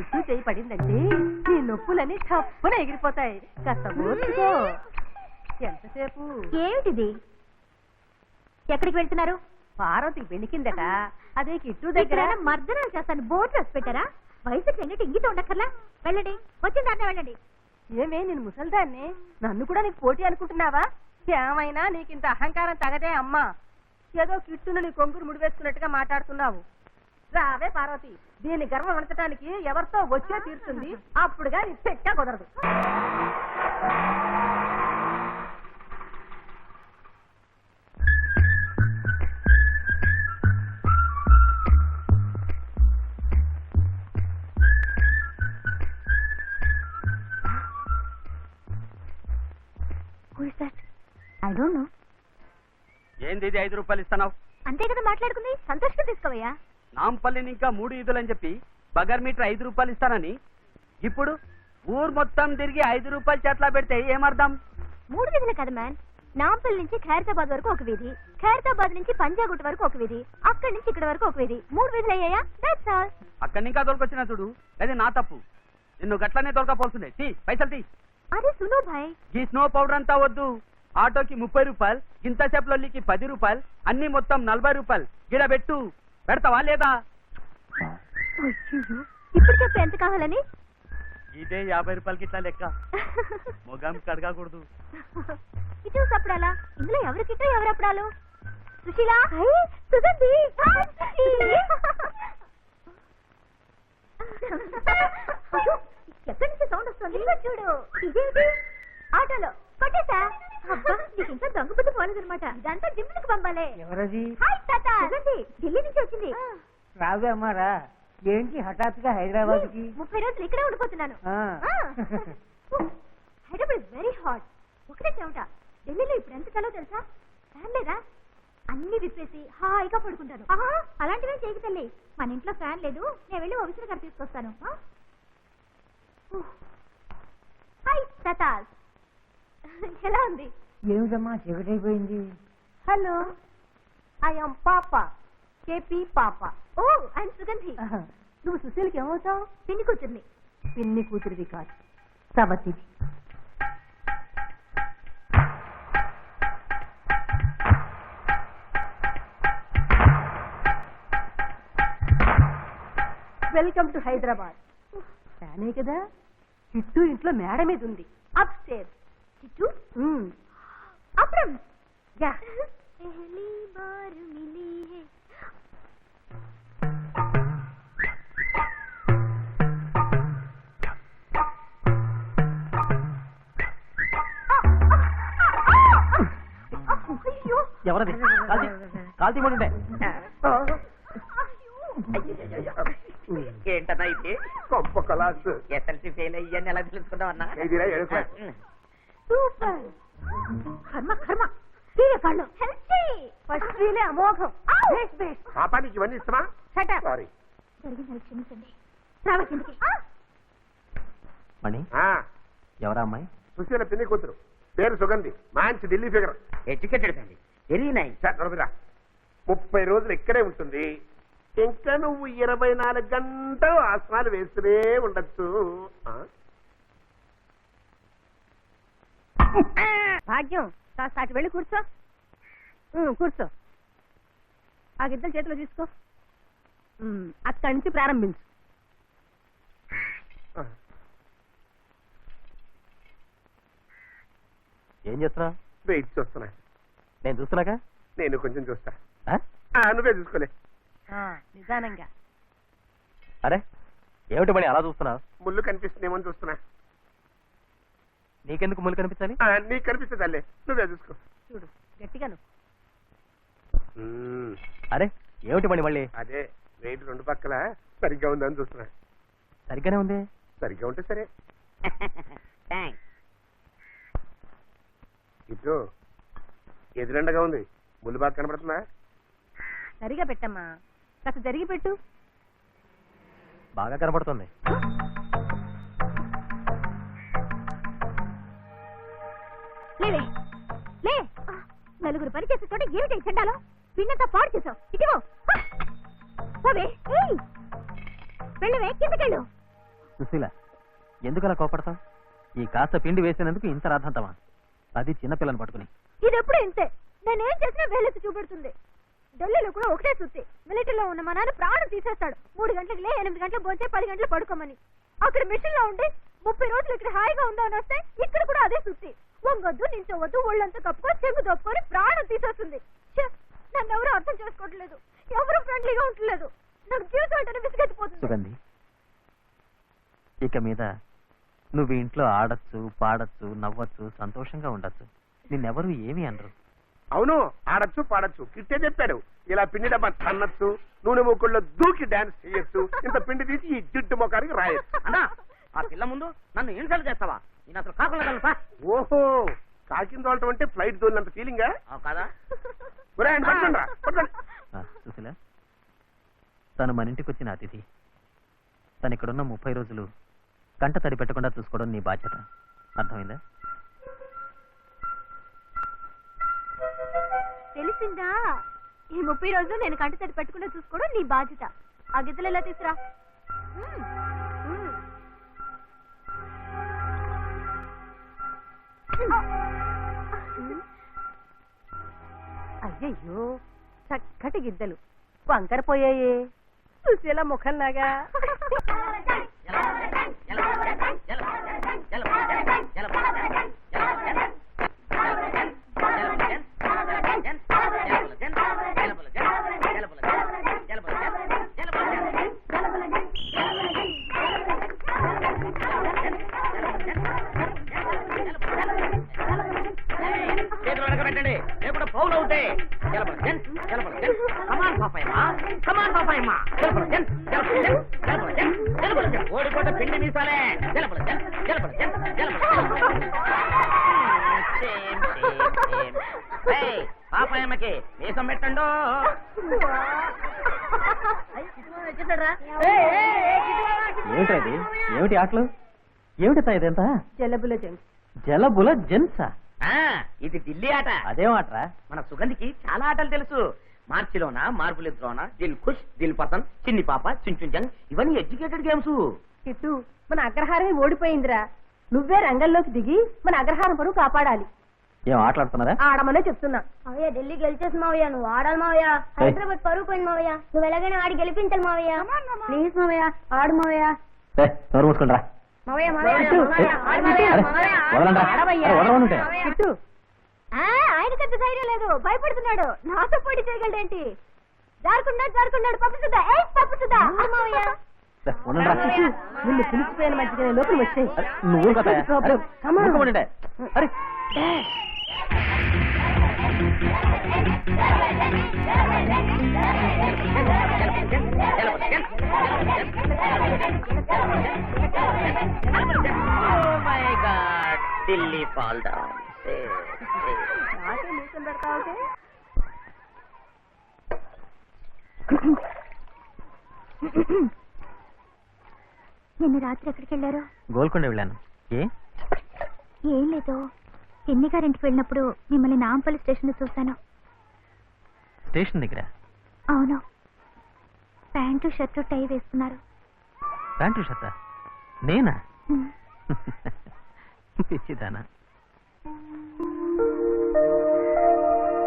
చుట్టూ చేయి పడిందంటే నీ నొప్పులన్నీ చప్పున ఎగిరిపోతాయి. కాస్త ఓర్చుకో. ఎంతసేపు? ఏమిటిది? ఎక్కడికి వెళ్తున్నారు? పార్వతికి బెణికిందట అదే కిట్టు దగ్గర. దగ్గర మర్దనాలు చేస్తాను బోర్డు రాసి పెట్టారా? వయసు చెంగటి ఇంగిత ఉండక్కర్లా? వెళ్ళండి వచ్చిన దాన్నే వెళ్ళండి. ఏమే నేను ముసల్దాన్ని? నన్ను కూడా నీకు పోటీ అనుకుంటున్నావా? ఏమైనా నీకింత అహంకారం తగదే అమ్మా. ఏదో కిట్టును నీ కొంగురు ముడివేసుకున్నట్టుగా మాట్లాడుతున్నావు. రావే పార్వతి. దీని గర్వం వణచడానికి ఎవరితో వచ్చే తీరుతుంది అప్పుడుగా నీ పెట్ట కుదరదు. ఐ డోంట్ నో ఏంది ఇది ఐదు రూపాయలు ఇస్తున్నావు? అంతే కదా మాట్లాడుకుంది? సంతోషంగా తీసుకోవయ్యా? నాంపల్లిని ఇంకా మూడు ఈదులని చెప్పి బగర్ మీటర్ ఐదు రూపాయలు ఇస్తానని. ఇప్పుడు ఊరు మొత్తం తిరిగి ఐదు రూపాయలు చేతిలో పెడితే ఏమర్థం? మూడు వీధులు కదా మ్యాన్. నాంపల్లి నుంచి ఖైరతాబాద్ వరకు ఒక వీధి. ఖైరతాబాద్ నుంచి పంజాగుట్ వరకు ఒక వీధి. అక్కడి నుంచి ఇక్కడ వరకు ఒక వీధి. మూడు వీధులు అయ్యాయా? దట్స్ ఆల్ అక్కడి ఇంకా దొరకొచ్చిన చూడు. అది నా తప్పు. నిన్ను గట్లనే దొరకపోతుంది తీ పైసలు తీ. అరే సునో భాయ్. ఈ స్నో పౌడర్ అంతా వద్దు. ఆటోకి ముప్పై రూపాయలు ఇంత లొల్లికి పది రూపాయలు అన్ని మొత్తం నలభై రూపాయలు. గిడ పెట్టు. పెడతావా లేదా? ఇప్పుడు చెప్పు ఎంత కావాలని? ఇదే యాభై రూపాయలకి ఇట్లా లెక్క. మొగం కడగకూడదు. ఇటు సప్పుడాలా ఇందులో ఎవరు కిట్టో ఎవరు అప్పుడాలు సుశీల సుగంధి. ఎక్కడి నుంచి సౌండ్ వస్తుంది. చూడు. ఇదేంటి? ఆటోలో. కొట్టేసా నీకు ఇంకా దొంగ బుద్ధి పోలేదన్నమాట. ఇదంతా జిమ్లకు పంపాలే. ఎవరది? హాయ్ తాత. సుగంధి. ఢిల్లీ నుంచి వచ్చింది. రావే అమ్మారా. ఏంటి హఠాత్తుగా హైదరాబాద్కి ముప్పై రోజులు ఇక్కడే ఉండిపోతున్నాను. హైదరాబాద్ ఇస్ వెరీ హాట్ ఒకటే చెమట. ఢిల్లీలో ఇప్పుడు ఎంత చలో తెలుసా? ఫ్యాన్ లేదా? అన్ని విప్పేసి హాయిగా పడుకుంటాను. అలాంటివే చేయకు తల్లి. మన ఇంట్లో ఫ్యాన్ లేదు. నేను వెళ్ళి ఓ గారు తీసుకొస్తాను. హాయ్ తతాస్ ఎలా ఉంది? ఏమిటమ్మా చీకటైపోయింది? హలో ఐ am పాప కేపీ పాప ఓ ఐఎమ్ సుగంధి నువ్వు సుశీల్కి ఏమవుతావు? పిన్ని కూతుర్ని. పిన్ని కూతురిది కాదు సవతిది వెల్కమ్ టు హైదరాబాద్ ఫ్యానే కదా? చుట్టూ ఇంట్లో మేడ మీద ఉంది. అప్ స్టేర్ చిట్టు అప్పుడు యా पहली बार मिली है అయ్యో ఎవరది కాల్తీ కాల్తీ ఉండే ఏంటన్నా ఇది గొప్ప కలాస్ ఎస్ఎల్సి ఫెయిల్ అయ్యాన్ని ఎలా తెలుసుకున్నావు సూపర్. కర్మ కర్మ. తీయ కళ్ళు హెల్తీ. ఫస్ట్ వీలే అమోఘం. బేస్ బేస్ పాపా నీకు ఇవన్నీ ఇష్టమా? Shut up. సారీ జరిగిందని క్షమించండి. రావా కిందకి? మణి ఆ, ఎవరా అమ్మాయి? సుశీల పిన్ని కూతురు. పేరు సుగంధి. మంచి ఢిల్లీ ఫిగర్. ఎడ్యుకేటెడ్ అండి. వెరీ నైస్ నడపిరా ముప్పై రోజులు ఇక్కడే ఉంటుంది. ఇంకా నువ్వు ఇరవై నాలుగు గంటలు ఆసనాలు వేస్తూనే ఉండొచ్చు ఆ? భాగ్యం. కాస్త అటు వెళ్ళి కూర్చో. కూర్చో. ఆ గిద్దలు చేతిలో తీసుకో. అక్కడి నుంచి ప్రారంభించు. ఏం చేస్తున్నా? వెయిట్ చూస్తున్నా నేను చూస్తున్నాగా? నేను కొంచెం చూస్తా. ఆ? ఆ, నువ్వే చూసుకోలే. ఆ, నిదానంగా. అరే ఏమిటి మణి అలా చూస్తున్నా ముళ్ళు కనిపిస్తుందేమో అని చూస్తున్నా. నీకెందుకు ముళ్ళు కనిపించాలి? నీకు కనిపిస్తుంది అల్లే. నువ్వే చూసుకో. చూడు గట్టిగాను అరే ఏమిటి మణి మళ్ళీ? అదే వెయిట్ రెండు పక్కల సరిగ్గా ఉందని చూస్తున్నా. సరిగ్గానే ఉంది? సరిగ్గా ఉంటే సరే. ఇటు ఎదురెండగా ఉంది. ముళ్ళు బాగా కనబడుతుందా సరిగా పెట్టమ్మా. కాస్త జరిగి పెట్టు. బాగా కనపడుతుంది. నలుగురు పని చేసే చోట ఏమిటి చెండాలో? పిన్నంతా పాడు చేసావు ఇదిగో. పోవే! వెళ్ళవే కిందకెళ్ళు. సుశీల ఎందుకు అలా కోపడతావు? ఈ కాస్త పిండి వేసినందుకు ఇంత రాద్ధాంతమా అది చిన్నపిల్లని పట్టుకుని. ఇది ఎప్పుడు ఇంతే. నేనేం చేసినా వేలెత్తి చూపెడుతుంది. ఢిల్లీలో కూడా ఒకటే సుత్తి. మిలిటరీలో ఉన్న మా నాన్న ప్రాణం తీసేస్తాడు. మూడు గంటలకు లే ఎనిమిది గంటలకు పోతే పది గంటలు పడుకోమని. అక్కడ మిషన్లో ఉండి ముప్పై రోజులు ఇక్కడ హాయిగా ఉందామని వస్తే ఇక్కడ కూడా అదే సుత్తి. వంగొద్దు నించోవద్దు ఒళ్ళంతా కప్పుకొని చెంగు దొప్పుకొని ప్రాణం తీసేస్తుంది. ఛే, నన్ను ఎవరు అర్థం చేసుకోవట్లేదు. ఎవరు ఫ్రెండ్లీగా ఉండట్లేదు. నాకు జీవితం అంటేనే విసిగెత్తిపోతుంది. ఇక మీద నువ్వు ఇంట్లో ఆడచ్చు పాడచ్చు నవ్వచ్చు సంతోషంగా ఉండొచ్చు. నిన్నెవరు ఏమీ అనరు. అవును ఆడచ్చు పాడచ్చు. కిట్టే చెప్పాడు ఇలా పిండి డబ్బా తన్నచ్చు నూనె మూకుల్లో దూకి డాన్స్ చేయొచ్చు ఇంత పిండి తీసి ఈ జిడ్డు మొఖానికి రాయొచ్చు. అన్నా ఆ పిల్ల ముందు నన్ను ఇన్సల్ట్ చేస్తావా? నేను అసలు కాకుండా ఓహో కాకింద వాళ్ళటం అంటే ఫ్లైట్ దోలినంత ఫీలింగా? కాదా? సుశీల తను మన ఇంటికి వచ్చిన అతిథి. తను ఇక్కడున్న ముప్పై రోజులు కంట తడి పెట్టకుండా చూసుకోవడం నీ బాధ్యత. అర్థమైందా? తెలిసిందా? ఈ ముప్పై రోజులు నేను కంటి తడి పెట్టకుండా చూసుకోవడం నీ బాధ్యత. ఆ గిద్దలు ఎలా తీసురా అయ్యయ్యో చక్కటి గిద్దలు వంకర పోయాయే. సుశీల ముఖంలాగా. జలపల జన్ ఓడిపోత పిండి మీసాలే. జలపల జలపల జలపల పాపాయమ్మకి మీసం పెట్టండు. ఏమిటా ఇది ఏమిటి ఆటలు? ఏమిటి ఇదంతా? జలబుల జంక్ జలబుల జెన్సా ఆ, ఇది ఢిల్లీ ఆట. అదేం ఆటరా? మన సుగంధికి చాలా ఆటలు తెలుసు. మార్చిలోన మార్పులిద్రోన దిల్ ఖుష్ దిల్ పతన్ చిన్ని పాప చుంచుంజంగ్ ఇవన్నీ ఎడ్యుకేటెడ్ గేమ్స్. కిట్టు మన అగ్రహారమే ఓడిపోయిందిరా. నువ్వే రంగంలోకి దిగి మన అగ్రహారం పరువు కాపాడాలి. ఏం ఆటలాడుతున్నారా? ఆడమనే చెప్తున్నా. మావయ్య ఢిల్లీ గెలిచేసి మావయ్య నువ్వు ఆడాలి మావయ్య. హైదరాబాద్ పరుగు పోయింది మావయ్య. నువ్వు ఎలాగైనా ఆడి గెలిపించాలి మావయ్య. ప్లీజ్ మావయ్య ఆడు మావయ్య. నోరు మూసుకుంటారా మావయ్య కిట్టు ఆయన పెద్ద ధైర్యం లేదు. భయపడుతున్నాడు. నాతో పోటీ చేయగలడేంటి? జారుకున్నాడు జారుకున్నాడు. పప్పుతుందా ఏ పప్పుతుందా మావయ్య. ఉండరా కిట్టు, నిన్ను పిలిచిపోయిన మధ్యగా లోపల వచ్చాయి. నువ్వు కదా ప్రాబ్లం అరే my god Delhi fall down నాకే నిన్న రాత్రి ఎక్కడికి వెళ్ళారు? గోల్కొండ వెళ్ళాను. ఏ? ఏం లేదు. ఎన్ని గారింటికి వెళ్ళినప్పుడు మిమ్మల్ని నాంపల్లి స్టేషన్ చూశాను. స్టేషన్ దగ్గర? అవును. ప్యాంటు షర్టు టై వేసుకున్నారు. ప్యాంటు షర్టా? నేనా. పిచ్చిదానా